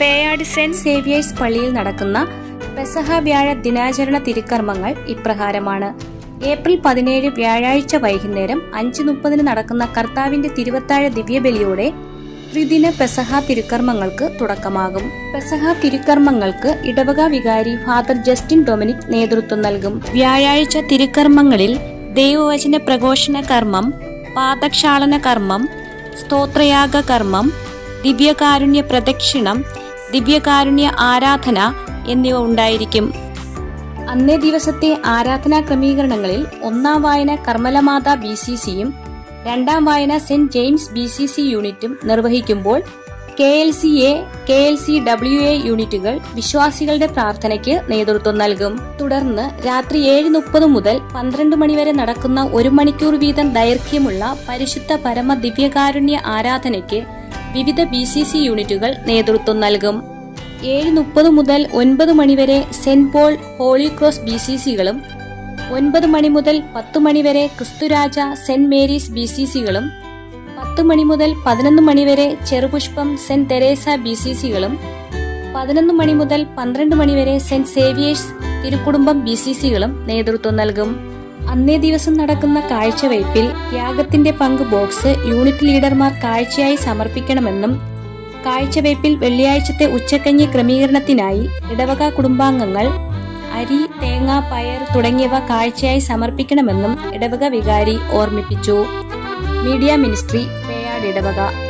Peyad saint Xavier's പള്ളിയിൽ നടക്കുന്ന പെസഹ വ്യാഴ ദിനാചരണ തിരുക്കർമ്മങ്ങൾ ഇപ്രകാരമാണ്. ഏപ്രിൽ പതിനേഴ് വ്യാഴാഴ്ച വൈകുന്നേരം അഞ്ച് മുപ്പതിന് നടക്കുന്ന കർത്താവിന്റെ തിരുവത്താഴ ദിവ്യബലിയോടെ ത്രിദിന പെസഹ തിരുക്കർമ്മങ്ങൾക്ക് തുടക്കമാകും. പെസഹ തിരുക്കർമ്മങ്ങൾക്ക് ഇടവക വികാരി ഫാദർ ജസ്റ്റിൻ ഡൊമിനിക് നേതൃത്വം നൽകും. വ്യാഴാഴ്ച തിരുക്കർമ്മങ്ങളിൽ ദൈവവചന പ്രഘോഷണ കർമ്മം പാദക്ഷാളന കർമ്മം സ്തോത്രയാഗ കർമ്മം ദിവ്യകാരുണ്യ പ്രദക്ഷിണം ദിവ്യകാരുണ്യ ആരാധന എന്നിവ ഉണ്ടായിരിക്കും. അന്നേ ദിവസത്തെ ആരാധനാ ക്രമീകരണങ്ങളിൽ ഒന്നാം വായന കർമ്മലമാത ബി സി സിയും രണ്ടാം വായന Saint James B C C യൂണിറ്റും നിർവഹിക്കുമ്പോൾ K L C A K L C W A യൂണിറ്റുകൾ വിശ്വാസികളുടെ പ്രാർത്ഥനയ്ക്ക് നേതൃത്വം നൽകും. തുടർന്ന് രാത്രി ഏഴ് മുപ്പത് മുതൽ പന്ത്രണ്ട് മണിവരെ നടക്കുന്ന ഒരു മണിക്കൂർ വീതം ദൈർഘ്യമുള്ള പരിശുദ്ധ പരമ ദിവ്യകാരുണ്യ ആരാധനയ്ക്ക് വിവിധ ബി സി സി യൂണിറ്റുകൾ നേതൃത്വം നൽകും. ഏഴ് മുപ്പത് മുതൽ ഒൻപത് മണിവരെ Saint Paul Holy Cross B C സികളും ഒൻപത് മണി മുതൽ പത്ത് മണിവരെ Christuraja Saint Mary's B C സികളും പത്ത് മണി മുതൽ പതിനൊന്ന് മണിവരെ Cherupushpam Saint Teresa B C സികളും പതിനൊന്ന് മണി മുതൽ പന്ത്രണ്ട് മണിവരെ Saint Xavier's Thirukudumbam B C സികളും നേതൃത്വം നൽകും. അന്നേ ദിവസം നടക്കുന്ന കാഴ്ചവയ്പിൽ ത്യാഗത്തിന്റെ പങ്ക് ബോക്സ് യൂണിറ്റ് ലീഡർമാർ കാഴ്ചയായി സമർപ്പിക്കണമെന്നും കാഴ്ചവയ്പിൽ വെള്ളിയാഴ്ചത്തെ ഉച്ചക്കഞ്ഞി ക്രമീകരണത്തിനായി ഇടവക കുടുംബാംഗങ്ങൾ അരി തേങ്ങ പയർ തുടങ്ങിയവ കാഴ്ചയായി സമർപ്പിക്കണമെന്നും ഇടവക വികാരി ഓർമ്മിപ്പിച്ചു. മീഡിയ മിനിസ്ട്രി പേയാട് ഇടവക.